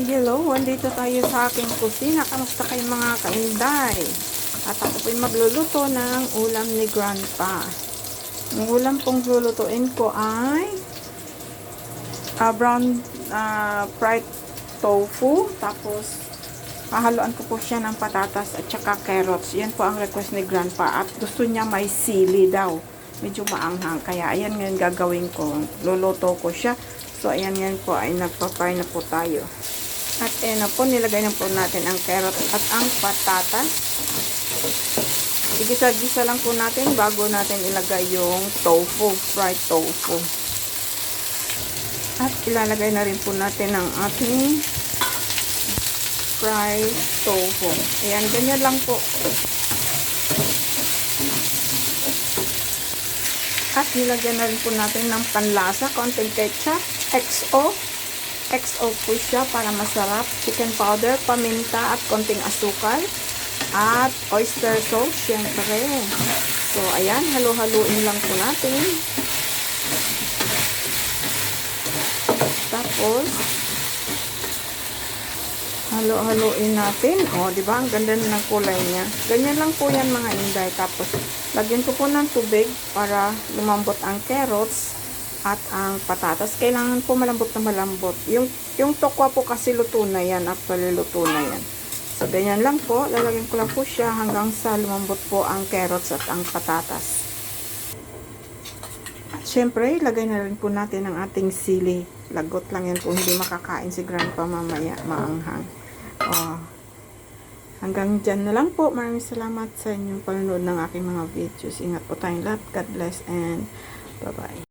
Hi, hello. Andito tayo sa aking kusina. Kamusta kayo mga kainday? At ako po'y magluluto ng ulam ni Grandpa. Ang ulam pong lulutuin ko ay ah, brown ah, fried tofu. Tapos, hahaluan ko po siya ng patatas at saka carrots. Yan po ang request ni Grandpa. At gusto niya may sili daw. Medyo maanghang. Kaya, ayan ngayon gagawin ko. Luluto ko siya. So, ayan ngayon po ay nagpa-fry na po tayo. At ayan na po, nilagay na po natin ang carrot at ang patatas. Igisa-gisa lang po natin bago natin ilagay yung tofu, fried tofu. At ilalagay na rin po natin ang ating fried tofu. Ayan, ganyan lang po. At nilagyan na rin po natin ng panlasa, konting ketchup, XO. XO po siya para masarap. Chicken powder, paminta at konting asukal. At oyster sauce, syempre. So, ayan, halo-haluin lang po natin. Tapos, halo-haluin natin. O, di ba? Ang ganda na ng kulay niya. Ganyan lang po yan mga inday. Tapos, lagyan ko po ng tubig para lumambot ang carrots at ang patatas. Kailangan po malambot na malambot. Yung, yung tokwa po kasi luto na yan. Actually, luto na yan. So, ganyan lang po. Lalagyan ko lang po siya hanggang sa lumambot po ang carrots at ang patatas. At syempre, lagay na rin po natin ang ating sili. Lagot lang yan kung hindi makakain si grandpa mamaya. Maanghang. Oh. Hanggang dyan na lang po. Maraming salamat sa inyong panonood ng aking mga videos. Ingat po tayong lahat. God bless and bye-bye.